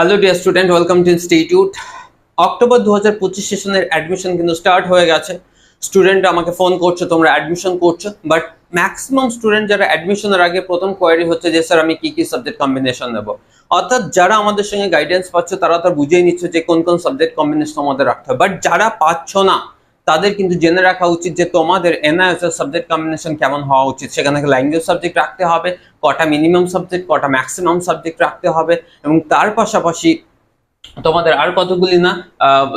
Hello dear student welcome to institute October দু হাজার পঁচিশ সেশনের অ্যাডমিশন কিন্তু স্টার্ট হয়ে গেছে। স্টুডেন্ট আমাকে ফোন করছ, তোমরা অ্যাডমিশন করছ। বাট ম্যাক্সিমাম স্টুডেন্ট যারা অ্যাডমিশনের আগে প্রথম কোয়ারি হচ্ছে যে স্যার আমি কি কি সাবজেক্ট কম্বিনেশন নেব? অর্থাৎ যারা আমাদের সঙ্গে গাইডেন্স পাচ্ছ, তারা তো বুঝেই নিচ্ছে যে, কোন কোন সাবজেক্ট কম্বিনেশন আমাদের রাখতে হবে। বাট যারা পাচ্ছ না তাদের কিন্তু জেনে রাখা উচিত যে তোমাদের এনআইএস এর সাবজেক্ট কম্বিনেশন কেমন হওয়া উচিত। সেখানে ল্যাঙ্গুয়েজ সাবজেক্ট রাখতে হবে, কটা মিনিমাম সাবজেক্ট কটা ম্যাক্সিমাম সাবজেক্ট রাখতে হবে এবং তার পাশাপাশি তোমাদের আর কতগুলি না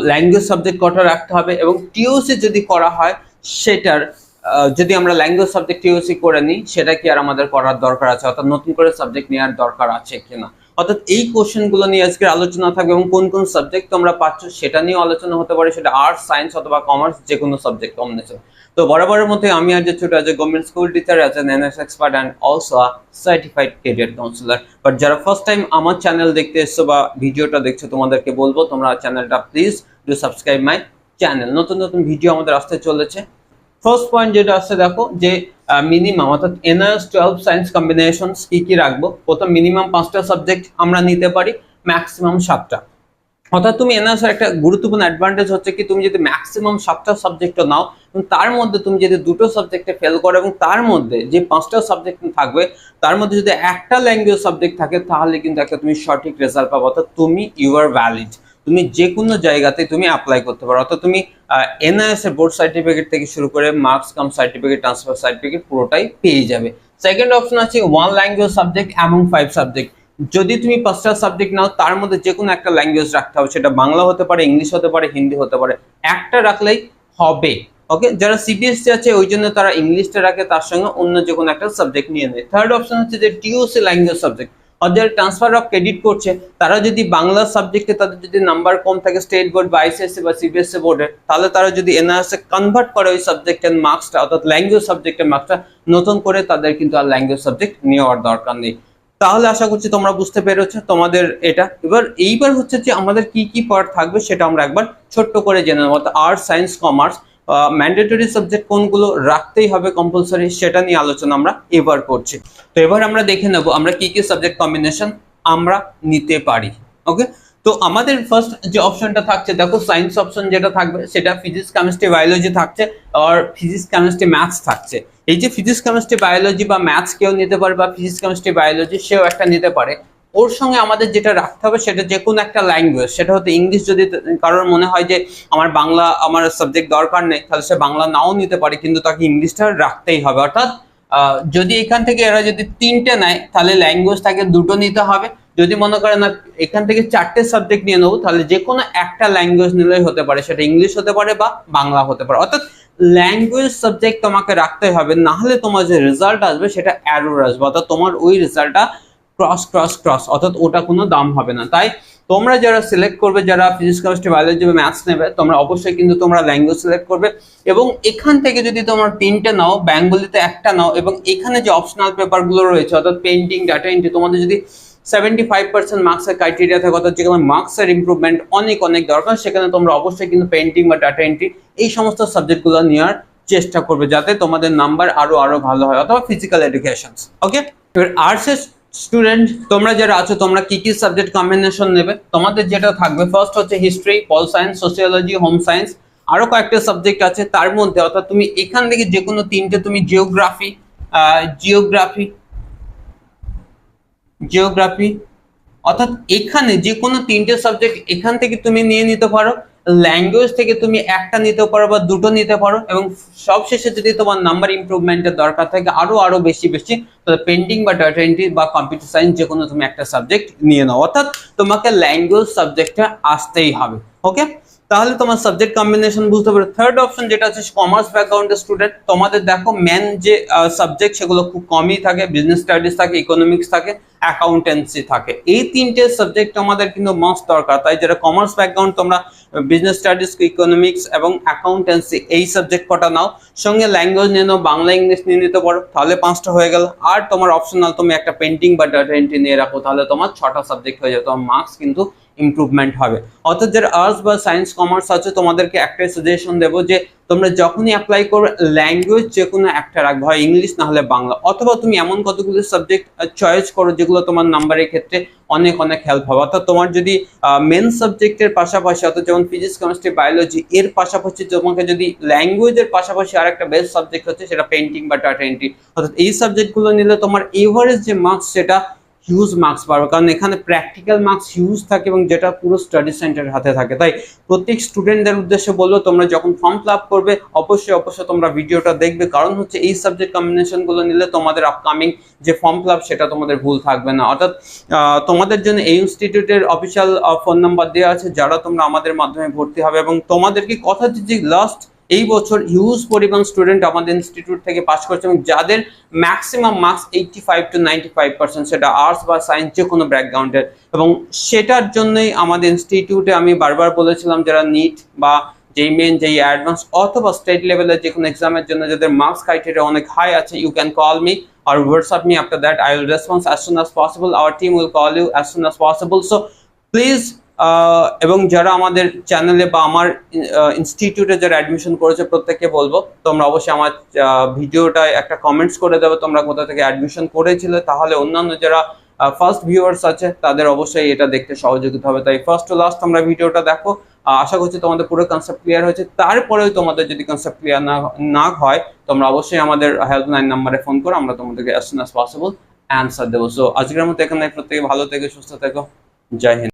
ল্যাঙ্গুয়েজ সাবজেক্ট কটা রাখতে হবে এবং টিওসি যদি করা হয়, সেটার যদি আমরা ল্যাঙ্গুয়েজ সাবজেক্ট টিওসি করে নিই, সেটা কি আর আমাদের করার দরকার আছে? অর্থাৎ নতুন করে সাবজেক্ট নেওয়ার দরকার আছে কিনা? অর্থাৎ এই কোশ্চেনগুলো নিয়ে আজকের আলোচনা থাকবে এবং কোন কোন সাবজেক্ট তোমরা পাচ্ছ সেটা নিয়ে আলোচনা হতে পারে, সেটা আর্টস সায়েন্স অথবা কমার্স যে কোনো সাবজেক্ট কম্বিনেশন তো বরাবরের মধ্যে আমি আজ ছোট আজ government school teacher as an NS expert and also certified career counsellor but যারা ফার্স্ট টাইম আমার চ্যানেল দেখতে এসছো বা ভিডিওটা দেখছ, তোমাদেরকে বলব, তোমরা চ্যানেলটা please do subscribe my channel নতুন নতুন ভিডিও আমাদের আসতে চলেছে। ফার্স্ট পয়েন্ট যেটা আসছে দেখো, যে মিনিমাম অর্থাৎ এনআরএস টুয়েলভ সায়েন্স কম্বিনেশন কি কি রাখব? প্রথম মিনিমাম পাঁচটা সাবজেক্ট আমরা নিতে পারি ম্যাক্সিমাম সাতটা। অর্থাৎ তুমি এনআরএস একটা গুরুত্বপূর্ণ অ্যাডভান্টেজ হচ্ছে কি, তুমি যদি ম্যাক্সিমাম সাতটা সাবজেক্ট নাও, এবং তার মধ্যে তুমি যদি দুটো সাবজেক্টে ফেল করো, এবং তার মধ্যে যে পাঁচটা সাবজেক্ট থাকবে, তার মধ্যে যদি একটা ল্যাঙ্গুয়েজ সাবজেক্ট থাকে, তাহলে কিন্তু একটা তুমি সঠিক রেজাল্ট পাবো। অর্থাৎ তুমি ইউ আর ভ্যালিড তুমি যে কোনো জায়গাতে তুমি অ্যাপ্লাই করতে পারো। অর্থাৎ তুমি এনআইএস এর বোর্ড সার্টিফিকেট থেকে শুরু করে marks cum certificate transfer certificate পুরোটাই পেয়ে যাবে। সেকেন্ড অপশন আছে ওয়ান ল্যাঙ্গুয়েজ সাবজেক্ট এবং ফাইভ সাবজেক্ট যদি তুমি পাঁচটা সাবজেক্ট নাও, তার মধ্যে যে কোনো একটা ল্যাঙ্গুয়েজ রাখতে হবে। সেটা বাংলা হতে পারে, ইংলিশ হতে পারে, হিন্দি হতে পারে। একটা রাখলেই হবে। ওকে যারা সিবিএসসি আছে, ওই জন্য তারা ইংলিশটা রাখে, তার সঙ্গে অন্য যে কোনো একটা সাবজেক্ট নিয়ে নেয়। থার্ড অপশন হচ্ছে যে টিওসি ল্যাঙ্গুয়েজ সাবজেক্ট যারা ট্রান্সফার অফ ক্রেডিট করছে, তারা যদি বাংলা সাবজেক্টে তাদের যদি নাম্বার কম থাকে স্টেট বোর্ড বা আইসিএসসি বা সিবিএসসি বোর্ডে তাহলে তারা যদি এনআরএস কনভার্ট করে ওই সাবজেক্টের মার্কসটা অর্থাৎ ল্যাঙ্গুয়েজ সাবজেক্টের মার্কসটা নতুন করে তাদের কিন্তু আর ল্যাঙ্গুয়েজ সাবজেক্ট নেওয়ার দরকার নেই। তাহলে আশা করছি তোমরা বুঝতে পেরেছ তোমাদের এটা। এবার এইবার হচ্ছে যে আমাদের কি কি পার্ট থাকবে সেটা আমরা একবার ছোট্ট করে জেনে নেব arts science commerce mandatory subject কোনগুলো রাখতেই হবে কম্পালসারি সেটা নিয়ে আলোচনা আমরা এবার করছি। তো এবার আমরা দেখে নেব আমরা কি কি সাবজেক্ট কম্বিনেশন আমরা নিতে পারি ওকে তো আমাদের ফার্স্ট যে অপশনটা থাকছে, দেখো সায়েন্স অপশন যেটা থাকবে, সেটা ফিজিক্স কেমিস্ট্রি বায়োলজি থাকছে আর ফিজিক্স কেমিস্ট্রি ম্যাথস থাকছে। এই যে ফিজিক্স কেমিস্ট্রি বায়োলজি বা ম্যাথস কেউ নিতে পারে বা ফিজিক্স কেমিস্ট্রি বায়োলজি সেও একটা নিতে পারে। ওর সঙ্গে আমাদের যেটা রাখতে হবে সেটা যে কোনো একটা ল্যাঙ্গুয়েজ সেটা হতে ইংলিশ যদি কারোর মনে হয় যে আমার বাংলা, আমার সাবজেক্ট দরকার নেই, তাহলে সে বাংলা নাও নিতে পারে, কিন্তু তাকে ইংলিশটা রাখতেই হবে। অর্থাৎ যদি এখান থেকে এরা যদি তিনটে নেয়, তাহলে ল্যাঙ্গুয়েজ তাকে দুটো নিতে হবে। যদি মনে করে না, এখান থেকে চারটে সাবজেক্ট নিয়ে নেব, তাহলে যে কোনো একটা ল্যাঙ্গুয়েজ নিলেই হতে পারে। সেটা ইংলিশ হতে পারে বা বাংলা হতে পারে। অর্থাৎ ল্যাঙ্গুয়েজ সাবজেক্ট তোমাকে রাখতে হবে, না হলে তোমার যে রেজাল্ট আসবে, সেটা অ্যারোর আসবে। অর্থাৎ তোমার ওই রেজাল্টটা ক্রস ক্রস ক্রস অর্থাৎ ওটা কোনো দাম হবে না। তাই তোমরা যারা সিলেক্ট করবে, যারা ফিজিক্স কেমিস্ট্রি বায়োলজি বা ম্যাথস নেবে, তোমরা অবশ্যই কিন্তু তোমরা ল্যাঙ্গুয়েজ সিলেক্ট করবে এবং এখান থেকে যদি তোমরা তিনটে নাও বেঙ্গলিতে একটা নাও এবং এখানে যে অপশনাল পেপারগুলো রয়েছে, অর্থাৎ পেন্টিং ডাটা এন্ট্রি তোমাদের যদি সেভেন্টি ফাইভ পার্সেন্ট মার্কসের ক্রাইটেরিয়া থাকে, অর্থাৎ যেখানে মার্কসের ইম্প্রুভমেন্ট অনেক অনেক দরকার, সেখানে তোমরা অবশ্যই কিন্তু পেন্টিং বা ডাটা এন্ট্রি এই সমস্ত সাবজেক্টগুলো নেওয়ার চেষ্টা করবে, যাতে তোমাদের নাম্বার আরও আরও ভালো হয়, অথবা ফিজিক্যাল এডুকেশন ওকে এবার আর্টসের স্টুডেন্ট তোমরা যারা আছো, তোমরা কি কি সাবজেক্ট কম্বিনেশন নেবে? তোমাদের যেটা থাকবে ফার্স্ট হচ্ছে history pol science sociology home science আরও কয়েকটা সাবজেক্ট আছে, তার মধ্যে অর্থাৎ তুমি এখান থেকে যে কোনো তিনটে, তুমি জিওগ্রাফি জিওগ্রাফি জিওগ্রাফি অর্থাৎ এখানে যে কোনো তিনটে সাবজেক্ট এখান থেকে তুমি নিয়ে নিতে পারো। ল্যাঙ্গুয়েজ থেকে তুমি একটা নিতে পারো বা দুটো নিতে পারো এবং সবশেষে যদি তোমার নাম্বার ইমপ্রুভমেন্টের দরকার থাকে আরও আরও বেশি বেশি, তাহলে পেন্টিং বা ডাটা এন্ট্রি বা কম্পিউটার সায়েন্স যে কোনো তুমি একটা সাবজেক্ট নিয়ে নাও। অর্থাৎ তোমাকে ল্যাঙ্গুয়েজ সাবজেক্টে আসতেই হবে ওকে তাহলে তোমার সাবজেক্ট কম্বিনেশন বুঝতে পারো থার্ড অপশন যেটা আছে কমার্স ব্যাকগ্রাউন্ডের স্টুডেন্ট তোমাদের দেখো মেন যে সাবজেক্ট সেগুলো খুব কমই থাকে। বিজনেস স্টাডিজ থাকে ইকোনমিক্স থাকে অ্যাকাউন্টেন্সি থাকে। এই তিনটে সাবজেক্ট আমাদের কিন্তু মাস্ট দরকার। তাই যারা কমার্স ব্যাকগ্রাউন্ড তোমরা বিজনেস স্টাডিজ ইকোনমিক্স এবং অ্যাকাউন্টেন্সি এই সাবজেক্ট কটা নাও। সঙ্গে ল্যাঙ্গুয়েজ নিয়ে নাও, বাংলা, ইংলিশ নিয়ে নিতে পারো। তাহলে পাঁচটা হয়ে গেল। আর তোমার অপশনাল তুমি একটা পেন্টিং বা ডাটা এন্ট্রি নিয়ে রাখো, তাহলে তোমার ছটা সাবজেক্ট হয়ে যাবে। তোমার মার্কস কিন্তু ইমপ্রুভমেন্ট হবে। অর্থাৎ যারা আর্টস বা সায়েন্স কমার্স আছে, তোমাদেরকে একটাই সাজেশন দেবো যে, তোমরা যখনই অ্যাপ্লাই করবে ল্যাঙ্গুয়েজ যে কোনো একটা রাখবে, হয় ইংলিশ না হলে বাংলা, অথবা তুমি এমন কতগুলো সাবজেক্ট চয়েস করো যেগুলো তোমার নাম্বারের ক্ষেত্রে অনেক অনেক হেল্প হবে। অর্থাৎ তোমার যদি মেন সাবজেক্টের পাশাপাশি, অর্থাৎ যেমন ফিজিক্স কেমিস্ট্রি বায়োলজি এর পাশাপাশি তোমাকে যদি ল্যাঙ্গুয়েজের পাশাপাশি আর একটা বেস্ট সাবজেক্ট হচ্ছে, সেটা পেন্টিং বা ডাটা এন্ট্রি অর্থাৎ এই সাবজেক্টগুলো নিলে তোমার এভারেজ যে মার্কস সেটা হিউজ মার্কস পাবে কারণ এখানে প্র্যাকটিক্যাল মার্কস হিউজ থাকে এবং যেটা পুরো স্টাডি সেন্টারের হাতে থাকে। তাই প্রত্যেক স্টুডেন্টদের উদ্দেশ্যে বলব, তোমরা যখন ফর্ম ফিল আপ করবে, অবশ্যই অবশ্যই তোমরা ভিডিওটা দেখবে। কারণ হচ্ছে এই সাবজেক্ট কম্বিনেশনগুলো নিলে তোমাদের আপকামিং যে ফর্ম ফিল আপ সেটা তোমাদের ভুল থাকবে না। অর্থাৎ তোমাদের জন্য এই ইনস্টিটিউটের অফিসিয়াল ফোন নাম্বার দেওয়া আছে, যারা তোমরা আমাদের মাধ্যমে ভর্তি হবে এবং তোমাদেরকে কথা যে লাস্ট এই বছর হিউজ পরিমাণ স্টুডেন্ট আমাদের ইনস্টিটিউট থেকে পাশ করছে এবং যাদের maximum marks eighty five to ninety five percent সেটা আর্টস বা সায়েন্স যে কোনো ব্যাকগ্রাউন্ডের এবং সেটার জন্যই আমাদের ইনস্টিটিউটে আমি বারবার বলেছিলাম যারা নিট বা যেই মেন যেই অ্যাডভান্স অথবা স্টেট লেভেলের যে কোনো এক্সামের জন্য যাদের মার্কস ক্রাইটেরিয়া অনেক হাই আছে you can call me WhatsApp me after that. I will respond as soon as possible. Our team will call you as soon as possible. So please ah, এবং যারা আমাদের চ্যানেলে বা আমার ইনস্টিটিউটে যারা অ্যাডমিশন করেছে, প্রত্যেককে বলব, তোমরা অবশ্যই আমার ভিডিওটায় একটা কমেন্টস করে দেবে, তোমরা কোথা থেকে অ্যাডমিশন করেছিলে, তাহলে অন্যান্য যারা ফার্স্ট ভিউয়ার্স আছে, তাদের অবশ্যই এটা দেখতে সহযোগিতা হবে। তাই ফার্স্ট টু লাস্ট তোমরা ভিডিওটা দেখো। আশা করছি তোমাদের পুরো কনসেপ্ট ক্লিয়ার হয়েছে। তারপরেও তোমাদের যদি কনসেপ্ট ক্লিয়ার না না হয়, তোমরা অবশ্যই আমাদের হেল্পলাইন নাম্বারে ফোন করো, আমরা তোমাদেরকে as soon as possible answer দেবো। সো আজকের মতো এখানে প্রত্যেকে ভালো থেকে, সুস্থ থেকো। জয় হিন্দ।